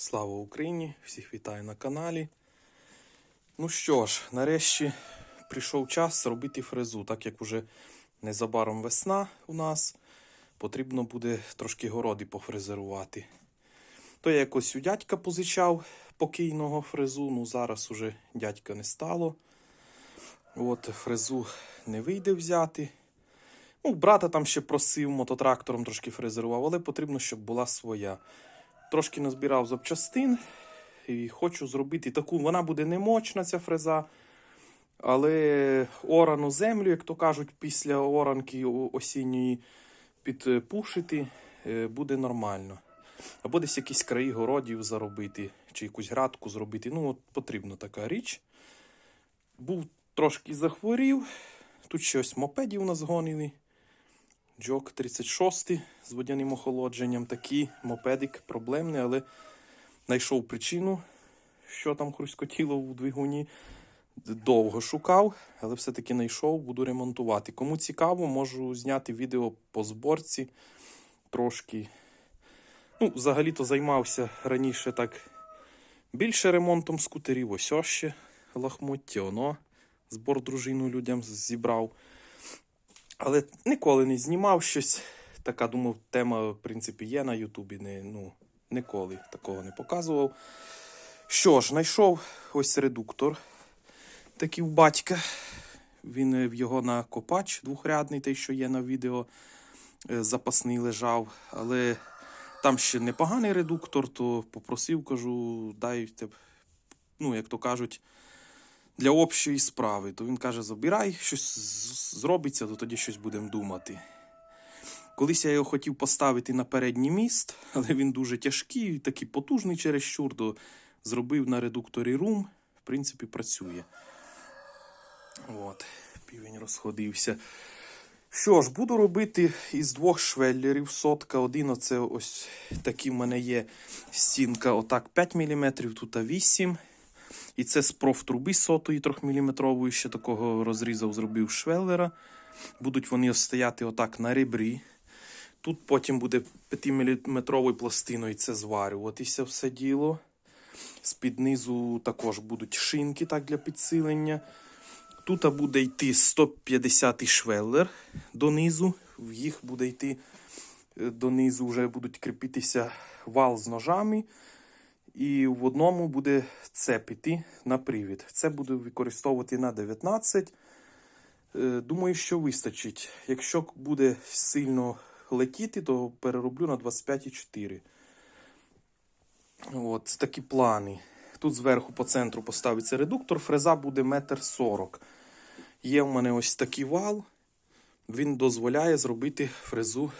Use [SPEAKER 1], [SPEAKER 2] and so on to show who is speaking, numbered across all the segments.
[SPEAKER 1] Слава Україні! Всіх вітаю на каналі. Ну що ж, нарешті прийшов час робити фрезу, так як уже незабаром весна у нас, потрібно буде трошки городи пофрезерувати. То я якось у дядька позичав покійного фрезу, ну зараз уже дядька не стало. От фрезу не вийде взяти. Ну, брата там ще просив, мототрактором трошки фрезерував, але потрібно, щоб була своя. Трошки назбирав запчастин і хочу зробити таку. Вона буде не мощна, ця фреза. Але орану землю, як то кажуть, після оранки осінньої підпушити е, буде нормально. Або десь якісь краї городів заробити, чи якусь градку зробити. Ну, от потрібна така річ. Був трошки захворів. Тут ще ось мопедів нас гонили. Джок 36 з водяним охолодженням. Такий мопедик проблемний, але знайшов причину, що там хрускотіло у двигуні. Довго шукав, але все-таки знайшов, буду ремонтувати. Кому цікаво, можу зняти відео по зборці трошки. Ну, взагалі-то займався раніше так більше ремонтом скутерів. Ось ось ще лахмуття, оно збор дружину людям зібрав. Але ніколи не знімав щось. Така, думав, тема, в принципі, є на Ютубі. Не, ну, ніколи такого не показував. Що ж, знайшов ось редуктор. Такий в батька. Він е, в його на копач двохрядний, той, що є на відео, е, запасний лежав. Але там ще непоганий редуктор, то попросив, кажу, дайте, ну, як то кажуть, для общої справи. То він каже: забирай, щось зробиться, то тоді щось будемо думати. Колись я його хотів поставити на передній міст, але він дуже тяжкий, такий потужний чересчур, то зробив на редукторі рум. В принципі, працює. От, півень розходився. Що ж, буду робити із двох швеллерів сотка. Один оце ось такий в мене є стінка, отак 5 мм, тут 8 і це з профтруби сотої 3-мм, ще такого розрізав, зробив швеллера. Будуть вони стояти отак на ребрі. Тут потім буде 5-мм пластиною це зварюватися все діло. З-під низу також будуть шинки так, для підсилення. Тут буде йти 150 швеллер донизу. Їх буде йти е, донизу, вже будуть кріпитися вал з ножами. І в одному буде цеп іти на привід. Це буду використовувати на 19. Е, Думаю, що вистачить. Якщо буде сильно летіти, то перероблю на 25,4. От такі плани. Тут зверху по центру поставиться редуктор, фреза буде 1,40 м. Є в мене ось такий вал. Він дозволяє зробити фрезу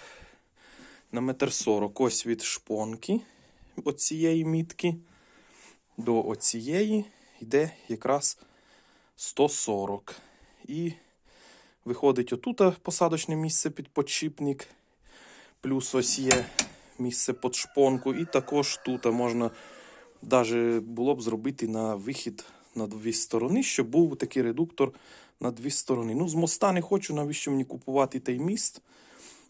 [SPEAKER 1] на 1,40 м. Ось від шпонки оцієї мітки до оцієї йде якраз 140. І виходить отут посадочне місце під подшипник. Плюс ось є місце під шпонку. І також тут можна навіть було б зробити на вихід на дві сторони, щоб був такий редуктор на дві сторони. Ну, з моста не хочу, навіщо мені купувати той міст.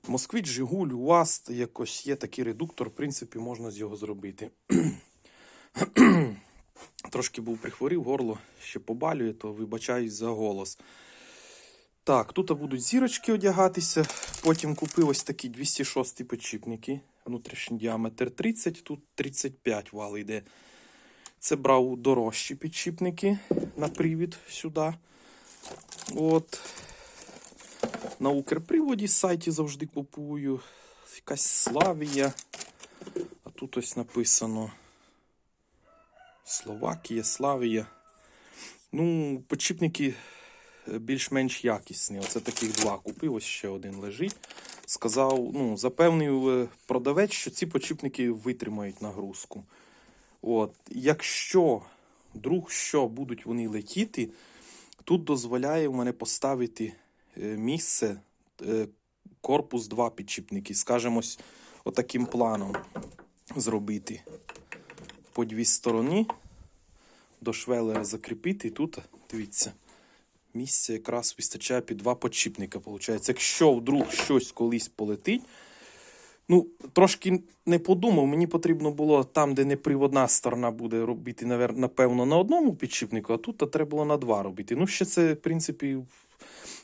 [SPEAKER 1] Москвич, Жигуль, УАЗ, якось є такий редуктор, в принципі, можна з його зробити. Трошки був прихворів, горло ще побалює, то вибачаюсь за голос. Так, тут будуть зірочки одягатися. Потім купив ось такі 206 підшипники. Внутрішній діаметр 30, тут 35 вал йде. Це брав дорожчі підшипники на привід сюди. От. На Укрприводі сайті завжди купую. Якась Славія. А тут ось написано Словакія, Славія. Ну, підшипники е, більш-менш якісні. Оце таких два купив, ось ще один лежить. Сказав, ну, запевнив е, продавець, що ці підшипники витримають нагрузку. От, якщо вдруг що будуть вони летіти, тут дозволяє в мене поставити місце е, корпус 2 підшипники. Скажемо, отаким планом зробити. По дві сторони до швелера закріпити. І тут, дивіться, місця якраз вистачає під два підшипника. Виходить. Якщо вдруг щось колись полетить, Ну, трошки не подумав, мені потрібно було там, де не приводна сторона буде робити, напевно, на одному підшипнику, а тут треба було на два робити. Ну, ще це, в принципі,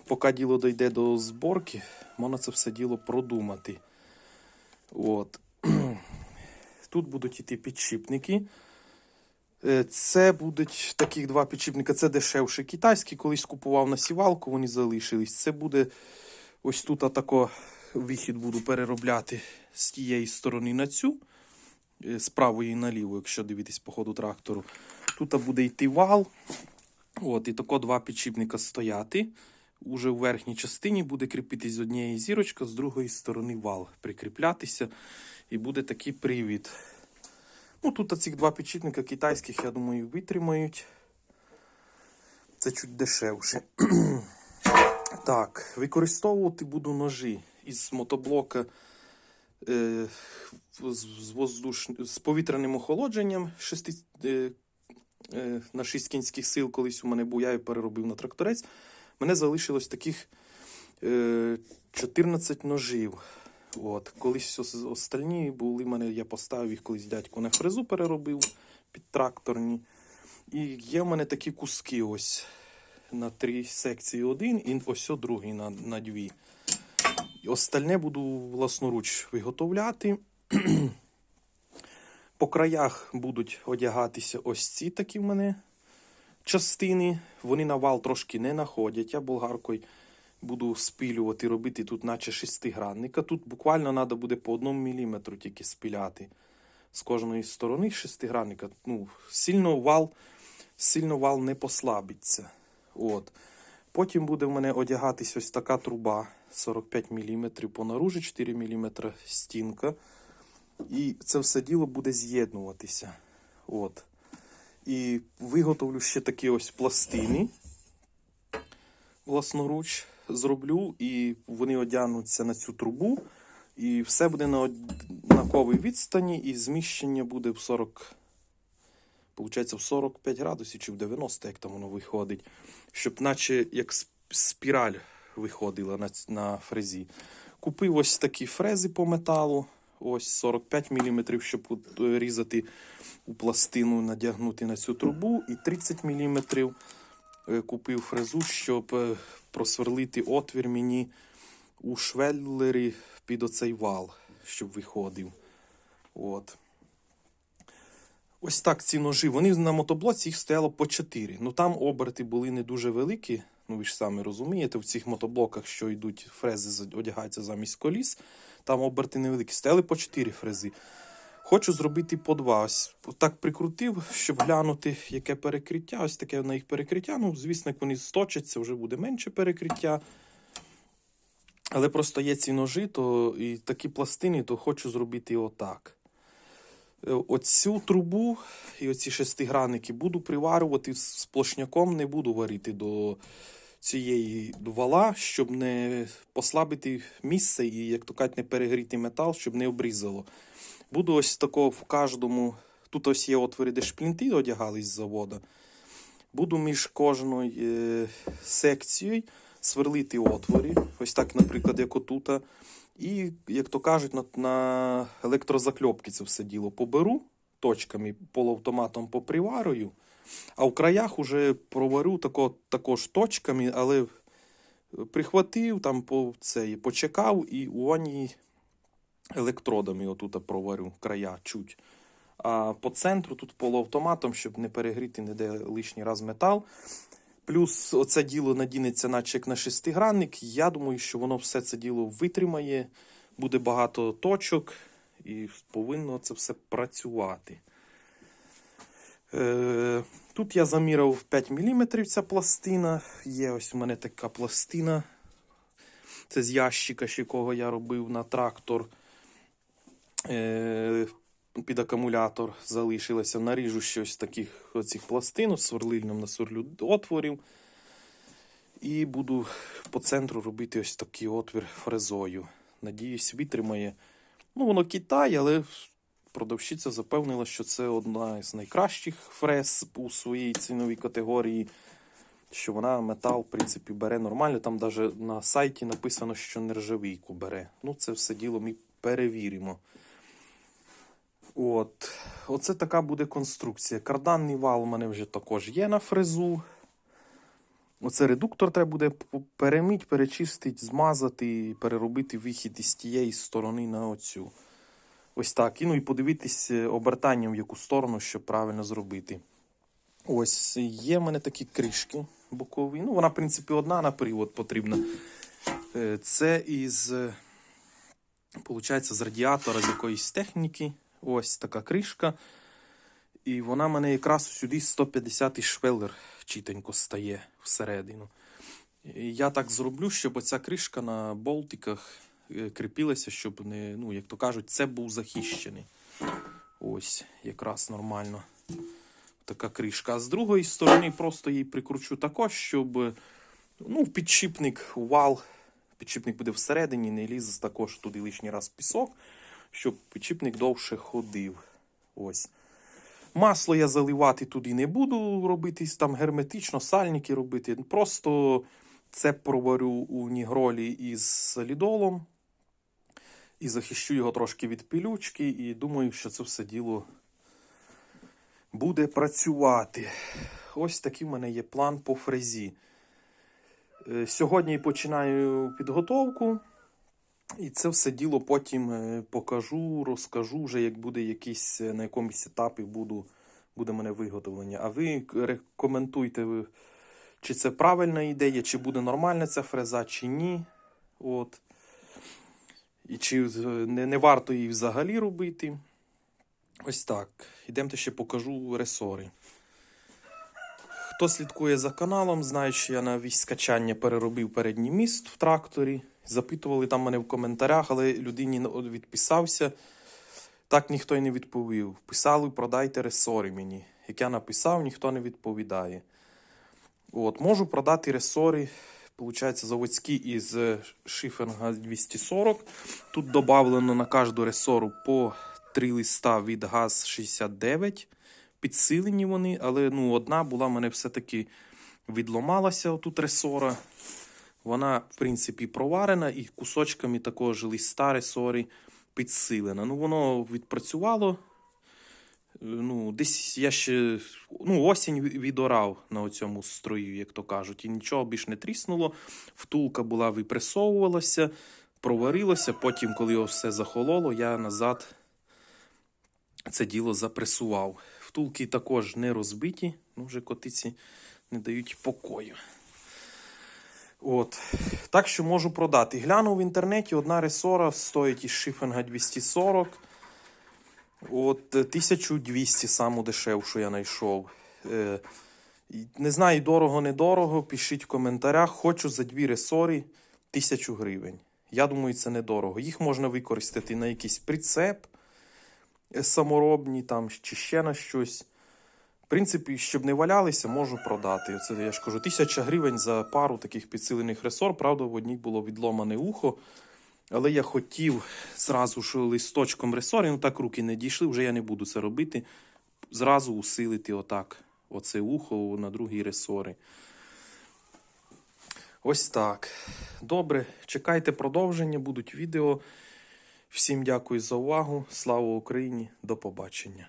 [SPEAKER 1] поки діло дійде до зборки, можна це все діло продумати. От. Тут будуть іти підшипники. Е, Це будуть таких два підшипника. Це дешевше китайські. Колись купував на сівалку, вони залишились. Це буде ось тут атако вихід буду переробляти з тієї сторони на цю, е, з правої наліво, якщо дивитись по ходу трактору. Тут буде йти вал. От, і тако два підшипника стояти. Уже у верхній частині буде кріпитись з однієї зірочка, з другої сторони вал прикріплятися. І буде такий привід. Ну, тут ці два підшипника китайських, я думаю, витримають. Це чуть дешевше. так, використовувати буду ножі із мотоблока е, з, воздуш... з повітряним охолодженням шести, е, е, на 6 кінських сил колись у мене був, я його переробив на тракторець. Мене залишилось таких е, 14 ножів. От. Колись ос- остальні були мене, я поставив їх колись дядьку на фрезу переробив під тракторні. І є в мене такі куски ось на три секції один і ось другий на, на дві. І Остальне буду власноруч виготовляти. По краях будуть одягатися ось ці такі в мене частини. Вони на вал трошки не находять. Я болгаркою буду спилювати, робити тут, наче шестигранника. Тут буквально треба буде по одному міліметру тільки спиляти з кожної сторони шестигранника. Ну, сильно вал, сильно вал не послабиться. От. Потім буде в мене одягатись ось така труба 45 мм по наружі, 4 мм стінка. І це все діло буде з'єднуватися. От. І виготовлю ще такі ось пластини власноруч зроблю, і вони одягнуться на цю трубу. І все буде на однаковій відстані, і зміщення буде в 40, Получається, в 45 градусів чи в 90, як там воно виходить. Щоб наче як спіраль виходила на, на фрезі. Купив ось такі фрези по металу. Ось 45 мм, щоб е, різати у пластину, надягнути на цю трубу. І 30 мм купив фрезу, щоб е, просверлити отвір мені у швеллері під оцей вал, щоб виходив. От. Ось так ці ножі. Вони на мотоблоці їх стояло по 4. Ну там оберти були не дуже великі. Ну ви ж самі розумієте, в цих мотоблоках, що йдуть фрези, одягаються замість коліс, там оберти невеликі. Стояли по 4 фрези. Хочу зробити по два. Ось так прикрутив, щоб глянути, яке перекриття. Ось таке на їх перекриття. Ну, звісно, як вони сточаться, вже буде менше перекриття. Але просто є ці ножі, то і такі пластини, то хочу зробити отак. Е, Оцю трубу і оці шестигранники буду приварювати сплошняком, не буду варити до цієї вала, щоб не послабити місце і, як то кажуть, не перегріти метал, щоб не обрізало. Буду ось тако в кожному. Тут ось є отвори, де шплінти одягались з завода. Буду між кожною е, секцією сверлити отвори. Ось так, наприклад, як отута. І, як то кажуть, на, на електрозакльопки це все діло поберу точками, полуавтоматом поприварую. А в краях уже проварю тако, також точками, але прихватив, там по, це, почекав і у ванні електродами отут проварю края чуть. А по центру тут полуавтоматом, щоб не перегріти ніде лишній раз метал. Плюс оце діло надінеться, наче як на шестигранник. Я думаю, що воно все це діло витримає, буде багато точок і повинно це все працювати. Е, тут я заміряв 5 мм ця пластина. Є ось у мене така пластина. Це з ящика, з якого я робив на трактор. Під акумулятор залишилося. Наріжу щось таких оцих пластин, сверлильним насверлю отворів. І буду по центру робити ось такий отвір фрезою. Надіюсь, витримає. Ну, воно Китай, але продавщиця запевнила, що це одна з найкращих фрез у своїй ціновій категорії. Що вона метал, в принципі, бере нормально. Там навіть на сайті написано, що нержавійку бере. Ну, це все діло ми перевіримо. От. Оце така буде конструкція. Карданний вал у мене вже також є на фрезу. Оце редуктор треба буде п- перемить, перечистити, змазати і переробити вихід із тієї сторони на оцю. Ось так. І, ну, і подивитись е, обертанням, в яку сторону, щоб правильно зробити. Ось є в мене такі кришки бокові. Ну, вона, в принципі, одна на привод потрібна. Е, Це із, е, получається, з радіатора з якоїсь техніки. Ось така кришка. І вона мене якраз сюди 150 швеллер чітенько стає всередину. Я так зроблю, щоб оця кришка на болтиках е, кріпилася, щоб не, ну, як то кажуть, це був захищений. Ось, якраз нормально. Така кришка. А з другої сторони просто її прикручу також, щоб ну, підшипник, вал. Підшипник буде всередині, не ліз також туди лишній раз пісок, щоб підшипник довше ходив. Ось. Масло я заливати туди не буду робити там герметично, сальники робити. Просто це проварю у нігролі із солідолом і захищу його трошки від пилючки. І думаю, що це все діло буде працювати. Ось такий в мене є план по фрезі. Е, Сьогодні починаю підготовку. І це все діло потім е, покажу, розкажу вже, як буде якийсь е, на якомусь етапі буду, буде мене виготовлення. А ви рекоментуйте, чи це правильна ідея, чи буде нормальна ця фреза, чи ні. От. І чи е, не, не варто її взагалі робити. Ось так. Ідемте ще покажу ресори. Хто слідкує за каналом, знає, що я на вісь скачання переробив передній міст в тракторі. Запитували там мене в коментарях, але людині відписався. Так ніхто й не відповів. Писали, продайте ресори мені. Як я написав, ніхто не відповідає. От, можу продати ресори, получається, заводські із шифенга 240. Тут додавлено на кожну ресору по 3 листа від ГАЗ 69. Підсилені вони, але ну, одна була мене все-таки відломалася отут ресора. Вона, в принципі, проварена і кусочками такого ж листа ресори підсилена. Ну, воно відпрацювало. Ну, десь я ще ну, осінь відорав на цьому строю, як то кажуть, і нічого більш не тріснуло. Втулка була випресовувалася, проварилася. Потім, коли його все захололо, я назад це діло запресував. Втулки також не розбиті, ну вже котиці не дають покою. От. Так що можу продати. Глянув в інтернеті, одна ресора стоїть із шифенга 240. От е, 1200 саму дешевшу я знайшов. Е, не знаю, дорого, недорого. Пишіть в коментарях. Хочу за дві ресори 1000 гривень. Я думаю, це недорого. Їх можна використати на якийсь прицеп е, саморобні там, чи ще на щось. В принципі, щоб не валялися, можу продати. Це я ж кажу, тисяча гривень за пару таких підсилених ресор. Правда, в одній було відломане ухо. Але я хотів зразу ж листочком ресори, ну так руки не дійшли, вже я не буду це робити. Зразу усилити отак, оце ухо на другій ресори. Ось так. Добре, чекайте продовження, будуть відео. Всім дякую за увагу. Слава Україні! До побачення.